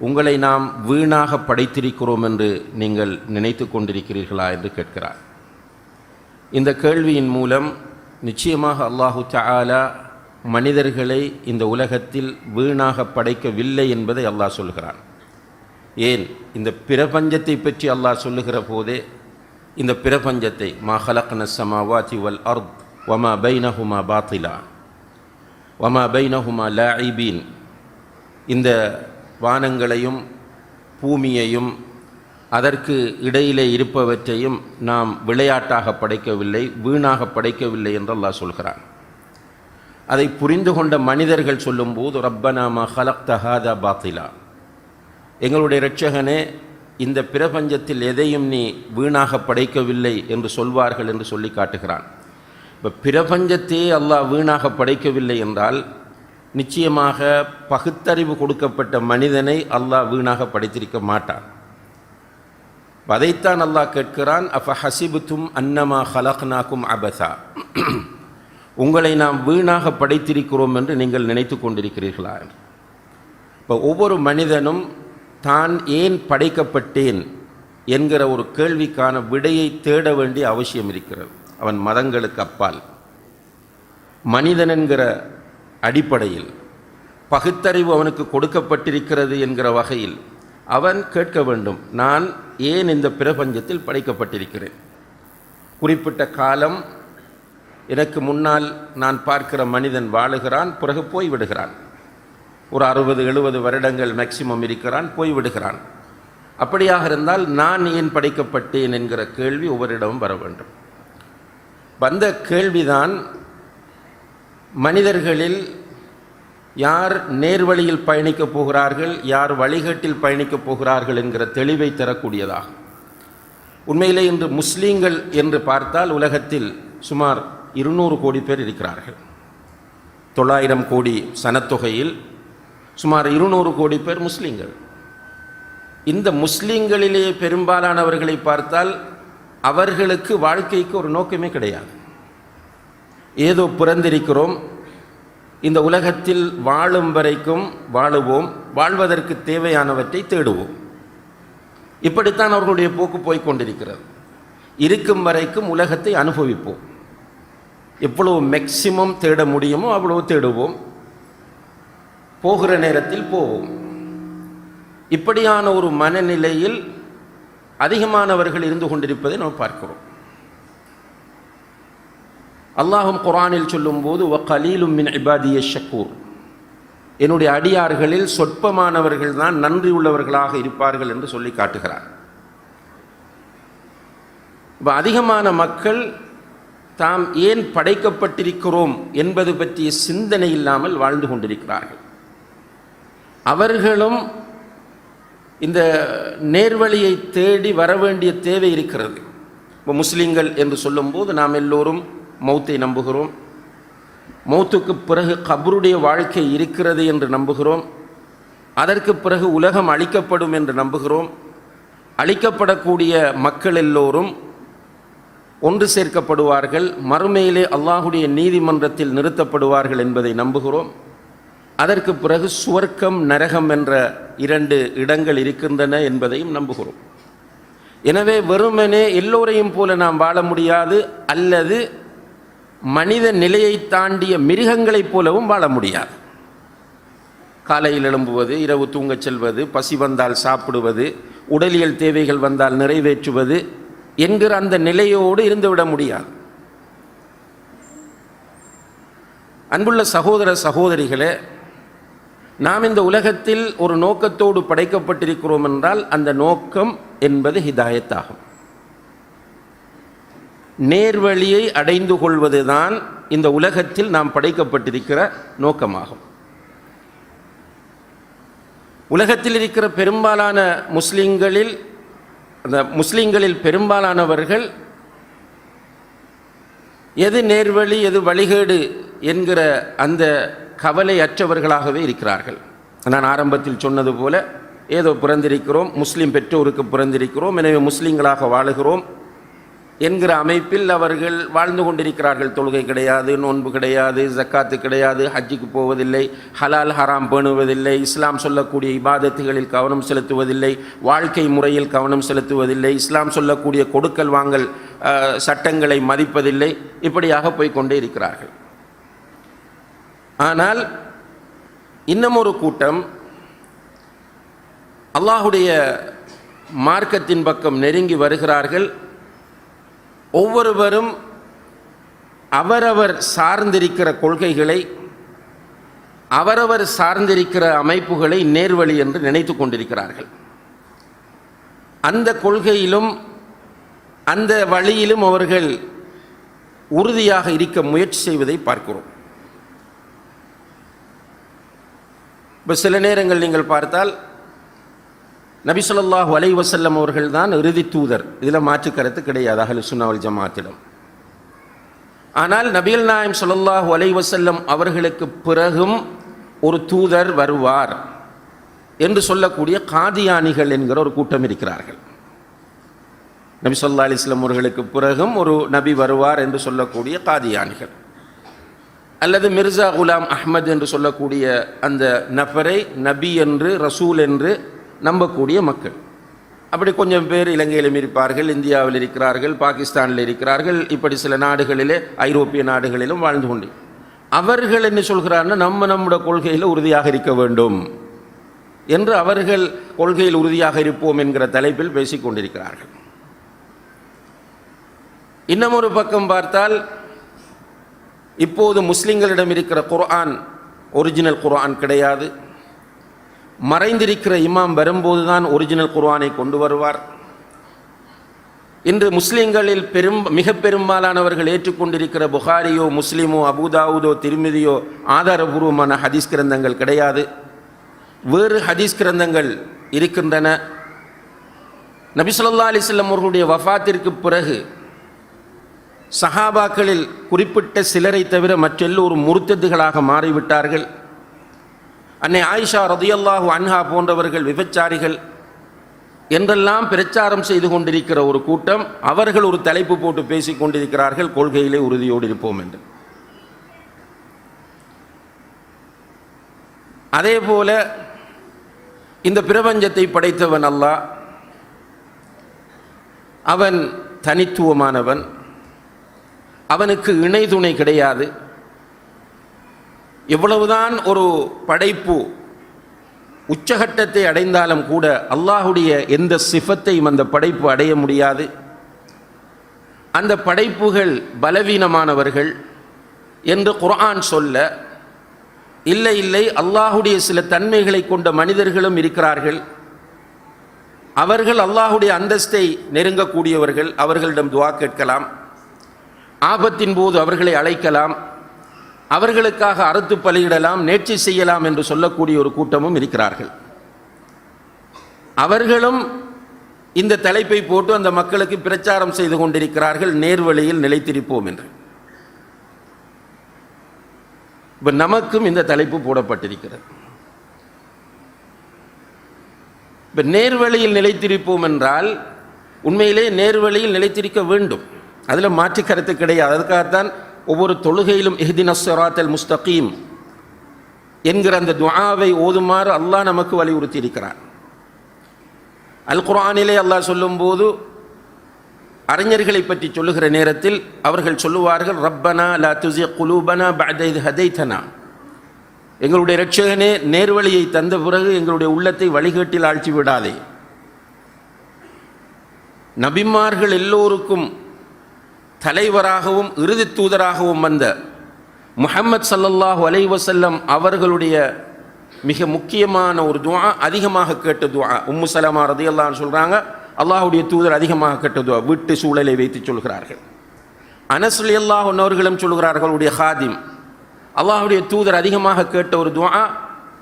உங்களை நாம் வீணாக படைத்திருக்கிறோம் என்று நீங்கள் நினைத்து கொண்டிருக்கிறீர்களா என்று கேட்கிறார். இந்த கேள்வியின் மூலம் நிச்சயமாக அல்லாஹு தாலா மனிதர்களை இந்த உலகத்தில் வீணாக படைக்கவில்லை என்பதை அல்லாஹ் சொல்கிறான். ஏன்? இந்த பிரபஞ்சத்தை பற்றி அல்லாஹ் சொல்லுகிற போதே இந்த பிரபஞ்சத்தை மா ஹலக்ன சமாவாதி வல் அர்த் வமா பைனஹுமா பாத்திலா வமா பைனஹுமா லாஇபீன் இந்த வானங்களையும் பூமியையும் அதற்கு இடையிலே இருப்பவற்றையும் நாம் விளையாட்டாக படைக்கவில்லை வீணாக படைக்கவில்லை என்று அல்லாஹ் சொல்கிறான். அதை புரிந்து கொண்ட மனிதர்கள் சொல்லும்போது ரப்பனாமா ஹலக் தஹாதா பாத்திலா. எங்களுடைய இரட்சகனே இந்த பிரபஞ்சத்தில் எதையும் நீ வீணாக படைக்கவில்லை என்று சொல்வார்கள் என்று சொல்லி காட்டுகிறான். இப்போ பிரபஞ்சத்தையே அல்லாஹ் வீணாக படைக்கவில்லை என்றால் நிச்சயமாக பகுத்தறிவு கொடுக்கப்பட்ட மனிதனை அல்லாஹ் வீணாக படைத்திருக்க மாட்டான். அதைத்தான் அல்லாஹ் கேட்கிறான் அஃப ஹசிபுத்தும் அன்னமா ஹலக்னாக்கும் அபசா உங்களை நாம் வீணாக படைத்திருக்கிறோம் என்று நீங்கள் நினைத்து கொண்டிருக்கிறீர்களா? இப்போ ஒவ்வொரு மனிதனும் தான் ஏன் படைக்கப்பட்டேன் என்கிற ஒரு கேள்விக்கான விடையை தேட வேண்டிய அவசியம் இருக்கிறது. அவன் மதங்களுக்கு அப்பால். மனிதன் என்கிற அடிப்படையில் பகுத்தறிவு அவனுக்கு கொடுக்கப்பட்டிருக்கிறது என்கிற வகையில் அவன் கேட்க வேண்டும். நான் ஏன் இந்த பிரபஞ்சத்தில் படைக்கப்பட்டிருக்கிறேன்? குறிப்பிட்ட காலம் எனக்கு முன்னால் நான் பார்க்கிற மனிதன் வாழுகிறான் பிறகு போய்விடுகிறான் ஒரு அறுபது எழுபது வருடங்கள் மேக்சிமம் இருக்கிறான் போய்விடுகிறான் அப்படியாக இருந்தால் நான் ஏன் படைக்கப்பட்டேன் என்கிற கேள்வி ஒவ்வொருடமும் வர வேண்டும். வந்த கேள்விதான் மனிதர்களில் யார் நேர்வழியில் பயணிக்கப் போகிறார்கள் யார் வழிகட்டில் பயணிக்கப் போகிறார்கள் என்கிற தெளிவை தரக்கூடியதாகும் உண்மையிலே இன்று முஸ்லீம்கள் என்று பார்த்தால் உலகத்தில் சுமார் இருநூறு கோடி பேர் இருக்கிறார்கள். தொள்ளாயிரம் கோடி சனத்தொகையில் சுமார் இருநூறு கோடி பேர் முஸ்லீம்கள். இந்த முஸ்லீம்களிலே பெரும்பாலானவர்களை பார்த்தால் அவர்களுக்கு வாழ்க்கைக்கு ஒரு நோக்கமே கிடையாது. ஏதோ பிறந்திருக்கிறோம் இந்த உலகத்தில் வாழும் வரைக்கும் வாழுவோம் வாழ்வதற்கு தேவையானவற்றை தேடுவோம். இப்படித்தான் அவர்களுடைய போக்கு போய்க் கொண்டிருக்கிறது. இருக்கும் வரைக்கும் உலகத்தை அனுபவிப்போம். எவ்வளவு மேக்சிமம் தேட முடியுமோ அவ்வளவு தேடுவோம். போகிற நேரத்தில் போவோம். இப்படியான ஒரு மனநிலையில் அதிகமானவர்கள் இருந்து கொண்டிருப்பதை நாம் பார்க்கிறோம். அல்லாஹும் குரானில் சொல்லும்போது ஒ கலீலும் மின் இபாதிய ஷக்கூர் என்னுடைய அடியார்களில் சொற்பமானவர்கள் தான் நன்றி உள்ளவர்களாக இருப்பார்கள் என்று சொல்லி காட்டுகிறார். இப்போ அதிகமான மக்கள் தாம் ஏன் படைக்கப்பட்டிருக்கிறோம்? என்பது பற்றிய சிந்தனை இல்லாமல் வாழ்ந்து கொண்டிருக்கிறார்கள். அவர்களும் இந்த நேர்வழியை தேடி வர வேண்டிய தேவை இருக்கிறது. இப்போ முஸ்லீம்கள் என்று சொல்லும்போது நாம் எல்லோரும் மௌத்தை நம்புகிறோம். மௌத்துக்கு பிறகு கபருடைய வாழ்க்கை இருக்கிறது என்று நம்புகிறோம். அதற்கு பிறகு உலகம் அழிக்கப்படும் என்று நம்புகிறோம். அழிக்கப்படக்கூடிய மக்கள் எல்லோரும் ஒன்று சேர்க்கப்படுவார்கள். மறுமையிலே அல்லாஹுடைய நீதிமன்றத்தில் நிறுத்தப்படுவார்கள் என்பதை நம்புகிறோம். அதற்கு பிறகு சுவர்க்கம் நரகம் என்ற இரண்டு இடங்கள் இருக்கின்றன என்பதையும் நம்புகிறோம். எனவே வெறுமனே எல்லோரையும் போல நாம் வாழ முடியாது. அல்லது மனித நிலையை தாண்டிய மிருகங்களைப் போலவும் வாழ முடியாது. காலையில் எழும்புவது இரவு தூங்கச் செல்வது பசி வந்தால் சாப்பிடுவது உடலியல் தேவைகள் வந்தால் நிறைவேற்றுவது என்கிற அந்த நிலையோடு இருந்துவிட முடியாது. அன்புள்ள சகோதர சகோதரிகளே நாம் இந்த உலகத்தில் ஒரு நோக்கத்தோடு படைக்கப்பட்டிருக்கிறோம் என்றால் அந்த நோக்கம் என்பது ஹிதாயத்தாகும். நேர்வழியை அடைந்து கொள்வதுதான் இந்த உலகத்தில் நாம் படைக்கப்பட்டிருக்கிற நோக்கமாகும். உலகத்தில் இருக்கிற பெரும்பாலான முஸ்லிம்களில் அந்த முஸ்லிம்களில் பெரும்பாலானவர்கள் எது நேர்வழி எது வழிகேடு என்கிற அந்த கவலையற்றவர்களாகவே இருக்கிறார்கள். நான் ஆரம்பத்தில் சொன்னது போல ஏதோ பிறந்திருக்கிறோம் முஸ்லீம் பெற்றோருக்கு பிறந்திருக்கிறோம் எனவே முஸ்லீம்களாக வாழுகிறோம் என்கிற அமைப்பில் அவர்கள் வாழ்ந்து கொண்டிருக்கிறார்கள். தொழுகை கிடையாது நோன்பு கிடையாது ஜக்காத்து கிடையாது ஹஜ்ஜுக்கு போவதில்லை ஹலால் ஹராம் பேணுவதில்லை இஸ்லாம் சொல்லக்கூடிய இபாதத்துகளில் கவனம் செலுத்துவதில்லை வாழ்க்கை முறையில் கவனம் செலுத்துவதில்லை இஸ்லாம் சொல்லக்கூடிய கொடுக்கல் வாங்கல் சட்டங்களை மதிப்பதில்லை இப்படியாக போய்கொண்டே இருக்கிறார்கள். ஆனால் இன்னமொரு கூட்டம் அல்லாஹுடைய மார்க்கத்தின் பக்கம் நெருங்கி வருகிறார்கள். ஒவ்வொருவரும் அவரவர் சார்ந்திருக்கிற கொள்கைகளை அவரவர் சார்ந்திருக்கிற அமைப்புகளை நேர்வழி என்று நினைத்து கொண்டிருக்கிறார்கள். அந்த கொள்கையிலும் அந்த வழியிலும் அவர்கள் உறுதியாக இருக்க முயற்சி செய்வதை பார்க்கிறோம். இப்போ சில நேரங்கள் நீங்கள் பார்த்தால் நபி வலை வசல்லம் அவர்கள் தான் இறுதி தூதர். இதில் மாற்று கருத்து கிடையாது அஹ்லு சுன்னாவல் ஜமாத்திடம். ஆனால் நபிகள் நாயம் ஸல்லல்லாஹு வலை வசல்லம் அவர்களுக்கு பிறகும் ஒரு தூதர் வருவார் என்று சொல்லக்கூடிய காதியானிகள் என்கிற ஒரு கூட்டம் இருக்கிறார்கள். நபி சொல்லா அலைஹி அவர்களுக்கு பிறகும் ஒரு நபி வருவார் என்று சொல்லக்கூடிய காதியானிகள். அல்லது மிர்சா குலாம் அஹ்மத் என்று சொல்லக்கூடிய அந்த நபரை நபி என்று ரசூல் என்று நம்பக்கூடிய மக்கள். அப்படி கொஞ்சம் பேர் இலங்கையிலும் இருப்பார்கள் இந்தியாவில் இருக்கிறார்கள் பாகிஸ்தானில் இருக்கிறார்கள் இப்படி சில நாடுகளிலே ஐரோப்பிய நாடுகளிலும் வாழ்ந்து கொண்டு. அவர்கள் என்ன சொல்கிறார்கள் நம்ம நம்முடைய கொள்கையில் உறுதியாக இருக்க வேண்டும் என்று அவர்கள் கொள்கையில் உறுதியாக இருப்போம் என்கிற தலைப்பில் பேசிக் கொண்டிருக்கிறார்கள். இன்னும் ஒரு பக்கம் பார்த்தால் இப்போது முஸ்லிம்களிடம் இருக்கிற குர்ஆன் ஒரிஜினல் குர்ஆன் கிடையாது. மறைந்திருக்கிற இமாம் வரும்போது தான் ஒரிஜினல் குர்வானை கொண்டு வருவார். இன்று முஸ்லீம்களில் பெரும் மிக பெரும்பாலானவர்கள் ஏற்றுக்கொண்டிருக்கிற புகாரியோ முஸ்லீமோ அபுதாவுதோ திருமதியோ ஆதாரபூர்வமான ஹதீஸ் கிரந்தங்கள் கிடையாது. வேறு ஹதீஸ் கிரந்தங்கள் இருக்கின்றன. நபிசுல்லா அலிஸ்லம் அவர்களுடைய வஃபாத்திற்கு பிறகு சஹாபாக்களில் குறிப்பிட்ட சிலரை தவிர மற்றெல்லோரும் முருத்ததுகளாக மாறிவிட்டார்கள். அன்னை ஆயிஷா ரதியல்லாஹு அன்ஹா போன்றவர்கள் விபச்சாரிகள் என்றெல்லாம் பிரச்சாரம் செய்து கொண்டிருக்கிற ஒரு கூட்டம் அவர்கள் ஒரு தலைப்பு போட்டு பேசிக் கொண்டிருக்கிறார்கள் கொள்கையிலே உறுதியோடு இருப்போம் என்று. அதே போல இந்த பிரபஞ்சத்தை படைத்தவன் அல்லாஹ் அவன் தனித்துவமானவன் அவனுக்கு இணை துணை கிடையாது. எவ்வளவுதான் ஒரு படைப்பு உச்சகட்டத்தை அடைந்தாலும் கூட அல்லாஹுடைய எந்த சிஃபத்தையும் அந்த படைப்பு அடைய முடியாது. அந்த படைப்புகள் பலவீனமானவர்கள் என்று குர்ஆன் சொல்ல இல்லை இல்லை அல்லாஹுடைய சில தன்மைகளை கொண்ட மனிதர்களும் இருக்கிறார்கள். அவர்கள் அல்லாஹுடைய அந்தஸ்தை நெருங்கக்கூடியவர்கள் அவர்களிடம் துவா கேட்கலாம். ஆபத்தின் போது அவர்களை அழைக்கலாம். அவர்களுக்காக அறுத்து பலியிடலாம் நேர்ச்சி செய்யலாம் என்று சொல்லக்கூடிய ஒரு கூட்டமும் இருக்கிறார்கள். அவர்களும் இந்த தலைப்பை போட்டு அந்த மக்களுக்கு பிரச்சாரம் செய்து கொண்டிருக்கிறார்கள். நேர்வழியில் நிலைத்திருப்போம் என்று. இப்போ நமக்கும் இந்த தலைப்பு போடப்பட்டிருக்கிறது. இப்போ நேர்வழியில் நிலைத்திருப்போம் என்றால் உண்மையிலே நேர்வழியில் நிலைத்திருக்க வேண்டும். அதில் மாற்று கருத்து கிடையாது. அதுக்காகத்தான் ஒவ்வொரு தொழுகையிலும் இஹ்தின சிராத்தல் முஸ்தகீம் என்கிற அந்த துஆவை ஓதுமாறு அல்லாஹ் நமக்கு வலியுறுத்தி இருக்கிறார் அல் குரானிலே அல்லாஹ் சொல்லும்போது அறிஞர்களை பற்றி சொல்லுகிற நேரத்தில் அவர்கள் சொல்லுவார்கள் ரப்பனா லா துசி குலூபனா ஹதைத்தனா. எங்களுடைய ரட்சகனே நேர்வழியை தந்த பிறகு எங்களுடைய உள்ளத்தை வழிகேட்டில் ஆழ்த்தி விடாதே. நபிமார்கள் எல்லோருக்கும் தலைவராகவும் இறுதி தூதராகவும் வந்த முஹம்மது சல்லல்லாஹ் அலைவசல்லம் அவர்களுடைய மிக முக்கியமான ஒரு துவா அதிகமாக கேட்ட துவா உம்மு சலமா ரதியல்லான்னு சொல்கிறாங்க அல்லாஹுடைய தூதர் அதிகமாக கேட்ட துவா வீட்டு சூழலை வைத்து சொல்கிறார்கள். அனசுலி அல்லாஹ் அவர்களும் சொல்கிறார்கள் உடைய ஹாதிம். அல்லாஹுடைய தூதர் அதிகமாக கேட்ட ஒரு துவா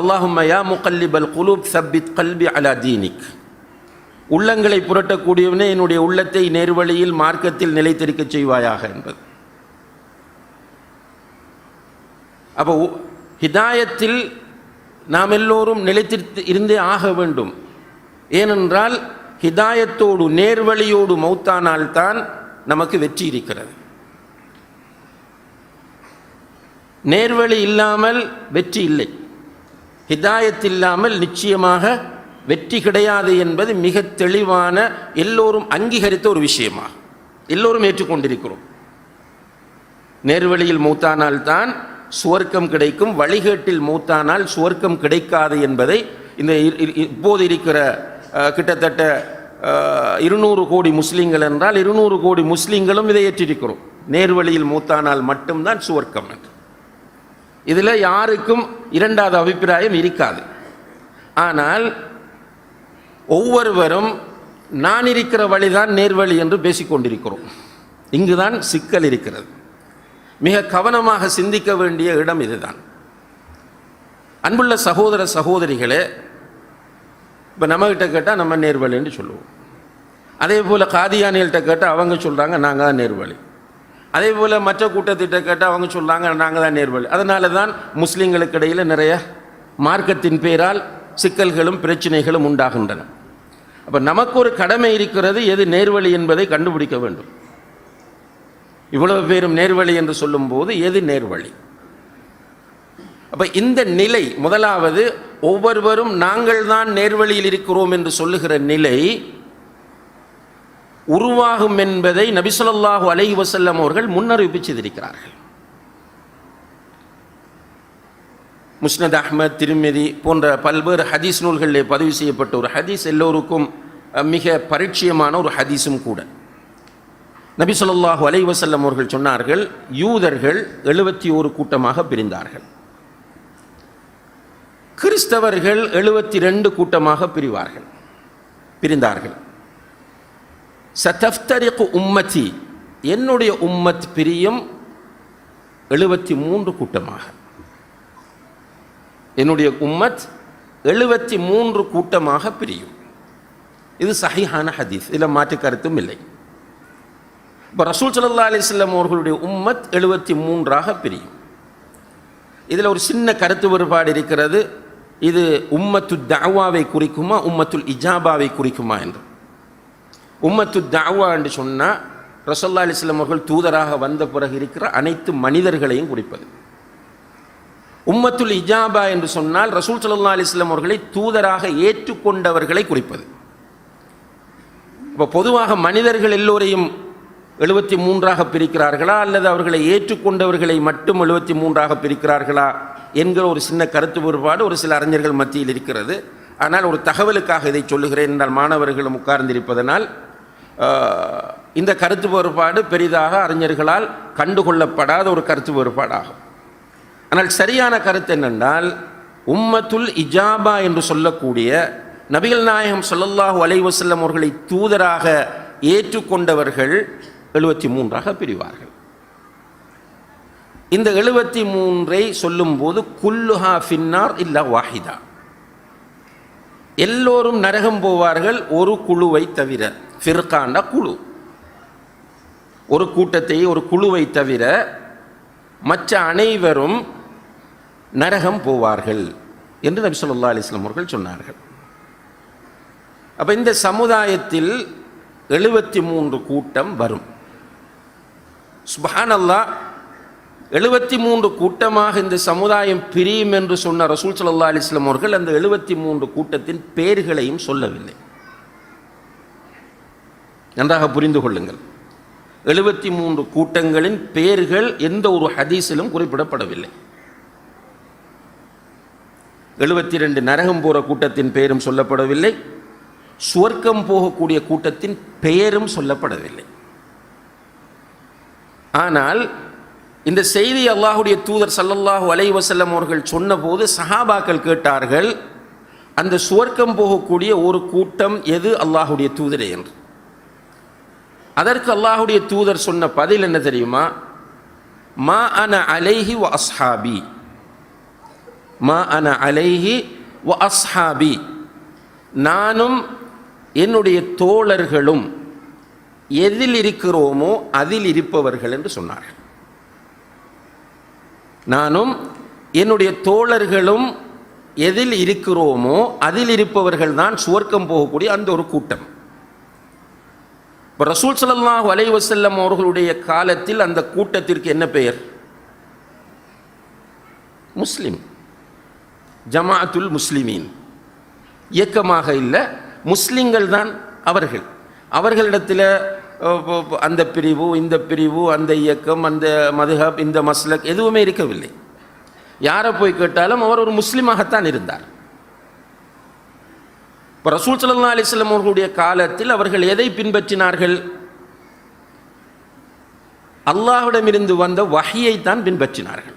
அல்லாஹும்ம யா முகல்லிபல் குலூப் சப்பித் கல்பி அலா தீனிக். உள்ளங்களை புரட்டக்கூடியவனே என்னுடைய உள்ளத்தை நேர்வழியில் மார்க்கத்தில் நிலைத்திருக்க செய்வாயாக என்பது. அப்போ ஹிதாயத்தில் நாம் எல்லோரும் நிலைத்திருத்து இருந்தே ஆக வேண்டும். ஏனென்றால் ஹிதாயத்தோடு நேர்வழியோடு மௌத்தானால்தான் நமக்கு வெற்றி இருக்கிறது. நேர்வழி இல்லாமல் வெற்றி இல்லை. ஹிதாயத் இல்லாமல் நிச்சயமாக வெற்றி கிடையாது என்பது மிக தெளிவான எல்லோரும் அங்கீகரித்த ஒரு விஷயமாக. எல்லோரும் ஏற்றுக்கொண்டிருக்கிறோம். நேர்வழியில் மூத்தானால்தான் சுவர்க்கம் கிடைக்கும் வழிகேட்டில் மூத்தானால் சுவர்க்கம் கிடைக்காது என்பதை இந்த இ- இப்போது இருக்கிற கிட்டத்தட்ட இருநூறு கோடி முஸ்லீம்கள் என்றால் இருநூறு கோடி முஸ்லீம்களும் இதை ஏற்றிருக்கிறோம். நேர்வழியில் மூத்தானால் மட்டும்தான் சுவர்க்கம் என்று. இதில் யாருக்கும் இரண்டாவது அபிப்பிராயம் இருக்காது. ஆனால் ஒவ்வொருவரும் நான் இருக்கிற வழிதான் நேர்வழி என்று பேசிக்கொண்டிருக்கிறோம். இங்குதான் சிக்கல் இருக்கிறது. மிக கவனமாக சிந்திக்க வேண்டிய இடம் இதுதான். அன்புள்ள சகோதர சகோதரிகளே இப்போ நம்மகிட்ட கேட்டால் நம்ம நேர்வழின்னு சொல்லுவோம். அதே போல் காதியானிகள்கிட்ட கேட்டால் அவங்க சொல்கிறாங்க நாங்கள் தான் நேர்வழி. அதே போல் மற்ற கூட்டத்திட்ட கேட்டால் அவங்க சொல்கிறாங்க நாங்கள் தான் நேர்வழி. அதனால தான் முஸ்லீம்களுக்கு இடையில் நிறைய மார்க்கத்தின் பேரால் சிக்கல்களும் பிரச்சனைகளும் உண்டாகின்றன. அப்போ நமக்கு ஒரு கடமை இருக்கிறது எது நேர்வழி என்பதை கண்டுபிடிக்க வேண்டும். இவ்வளவு பேரும் நேர்வழி என்று சொல்லும்போது எது நேர்வழி? அப்போ இந்த நிலை முதலாவது ஒவ்வொருவரும் நாங்கள் தான் நேர்வழியில் இருக்கிறோம் என்று சொல்லுகிற நிலை உருவாகும் என்பதை நபிசுல்லாஹு அலை வசல்லம் அவர்கள் முன்னறிவிப்பு முஸ்னத் அஹ்மத் திருமதி போன்ற பல்வேறு ஹதீஸ் நூல்களில் பதிவு செய்யப்பட்ட ஒரு ஹதீஸ் எல்லோருக்கும் மிக பரிச்சயமான ஒரு ஹதீஸும் கூட. நபி சொல்லாஹு அலைஹி அவர்கள் சொன்னார்கள் யூதர்கள் எழுபத்தி ஒரு கூட்டமாக பிரிந்தார்கள். கிறிஸ்தவர்கள் எழுபத்தி ரெண்டு கூட்டமாக பிரிவார்கள் பிரிந்தார்கள். சதஃப்தரிக்கு உம்மத்தி என்னுடைய உம்மத் பிரியும் எழுபத்தி மூன்று கூட்டமாக. என்னுடைய உம்மத் எழுபத்தி மூன்று கூட்டமாக பிரியும். இது சஹிஹான ஹதீஸ். இதில் மாற்று கருத்தும் இல்லை. இப்போ ரசூல் சல்லா அலிஸ்லாம் அவர்களுடைய உம்மத் எழுபத்தி மூன்றாக பிரியும். இதில் ஒரு சின்ன கருத்து வேறுபாடு இருக்கிறது. இது உம்மத்து தாவாவை குறிக்குமா உம்மத்துல் இஜாபாவை குறிக்குமா என்று. உம்மத்து தாவா என்று சொன்னால் ரசல்லா அலிஸ்லாம் அவர்கள் தூதராக வந்த பிறகு இருக்கிற அனைத்து மனிதர்களையும் குறிப்பது. உம்மத்துல் இஜாபா என்று சொன்னால் ரசூல் சல்லா அலிஸ்லாம் அவர்களை தூதராக ஏற்றுக்கொண்டவர்களை குறிப்பது. இப்போ பொதுவாக மனிதர்கள் எல்லோரையும் எழுபத்தி மூன்றாக பிரிக்கிறார்களா அல்லது அவர்களை ஏற்றுக்கொண்டவர்களை மட்டும் எழுபத்தி மூன்றாக பிரிக்கிறார்களா என்கிற ஒரு சின்ன கருத்து வேறுபாடு ஒரு சில அறிஞர்கள் மத்தியில் இருக்கிறது. ஆனால் ஒரு தகவலுக்காக இதை சொல்லுகிறேன் என்றால் மாணவர்களும் உட்கார்ந்திருப்பதனால் இந்த கருத்து வேறுபாடு பெரிதாக அறிஞர்களால் கண்டுகொள்ளப்படாத ஒரு கருத்து வேறுபாடாகும். ஆனால் சரியான கருத்து என்னென்றால் உம்மத்துல் இஜாபா என்று சொல்லக்கூடிய நபிகள் நாயகம் சொல்லல்லாஹு அலைவசல்லம் அவர்களை தூதராக ஏற்றுக்கொண்டவர்கள் எழுபத்தி மூன்றாக பிரிவார்கள். இந்த எழுபத்தி மூன்றை சொல்லும்போது குல்லுஹா ஃபின்னார் இல்லா வாஹிதா. எல்லோரும் நரகம் போவார்கள் ஒரு குழுவை தவிர ஃபிர்காண்ட குழு. ஒரு கூட்டத்தை ஒரு குழுவை தவிர மற்ற அனைவரும் நரகம் போவார்கள் என்று நபி சொல்லா அலிஸ்லாம் அவர்கள் சொன்னார்கள். அப்போ இந்த சமுதாயத்தில் எழுபத்தி மூன்று கூட்டம் வரும். சுபஹானல்லாஹ் எழுபத்தி மூன்று கூட்டமாக இந்த சமுதாயம் பிரியும் என்று சொன்ன ரசூல் சல்லா அலிஸ்லாம் அவர்கள் அந்த எழுபத்தி மூன்று கூட்டத்தின் பெயர்களையும் சொல்லவில்லை. நன்றாக புரிந்து கொள்ளுங்கள். எழுபத்தி மூன்று கூட்டங்களின் பெயர்கள் எந்த ஒரு ஹதீஸிலும் குறிப்பிடப்படவில்லை. எழுபத்தி ரெண்டு நரகம் போகிற கூட்டத்தின் பெயரும் சொல்லப்படவில்லை. சுவர்க்கம் போகக்கூடிய கூட்டத்தின் பெயரும் சொல்லப்படவில்லை. ஆனால் இந்த செய்தி அல்லாஹுடைய தூதர் சல்லல்லாஹு அலைவசல்லம் அவர்கள் சொன்னபோது சஹாபாக்கள் கேட்டார்கள் அந்த சுவர்க்கம் போகக்கூடிய ஒரு கூட்டம் எது அல்லாஹுடைய தூதரே என்று. அதற்கு அல்லாஹுடைய தூதர் சொன்ன பதில் என்ன தெரியுமா? மா அன அலைஹி வ அஸ்ஹாபி. மா அன அலைஹி வ அஸ்ஹாபி. நானும் என்னுடைய தோழர்களும் எதில் இருக்கிறோமோ அதில் இருப்பவர்கள் என்று சொன்னார்கள். நானும் என்னுடைய தோழர்களும் எதில் இருக்கிறோமோ அதில் இருப்பவர்கள் தான் சுவர்க்கம் போகக்கூடிய அந்த ஒரு கூட்டம். இப்போ ரசூல் ஸல்லல்லாஹு அலைஹி அவர்களுடைய காலத்தில் அந்த கூட்டத்திற்கு என்ன பெயர்? முஸ்லீம். ஜமாஅத்துல் முஸ்லிமீன். இயக்கமாக இல்லை முஸ்லீம்கள் தான் அவர்கள். அவர்களிடத்தில் அந்த பிரிவு இந்த பிரிவு அந்த இயக்கம் அந்த மதுஹப் இந்த மஸ்லக் எதுவுமே இருக்கவில்லை. யாரை போய் கேட்டாலும் அவர் ஒரு முஸ்லீமாகத்தான் இருந்தார். இப்போ ரசூல் சல்லா அலிஸ்லாம் அவர்களுடைய காலத்தில் அவர்கள் எதை பின்பற்றினார்கள்? அல்லாஹ்விடமிருந்து வந்த வகையைத்தான் தான் பின்பற்றினார்கள்.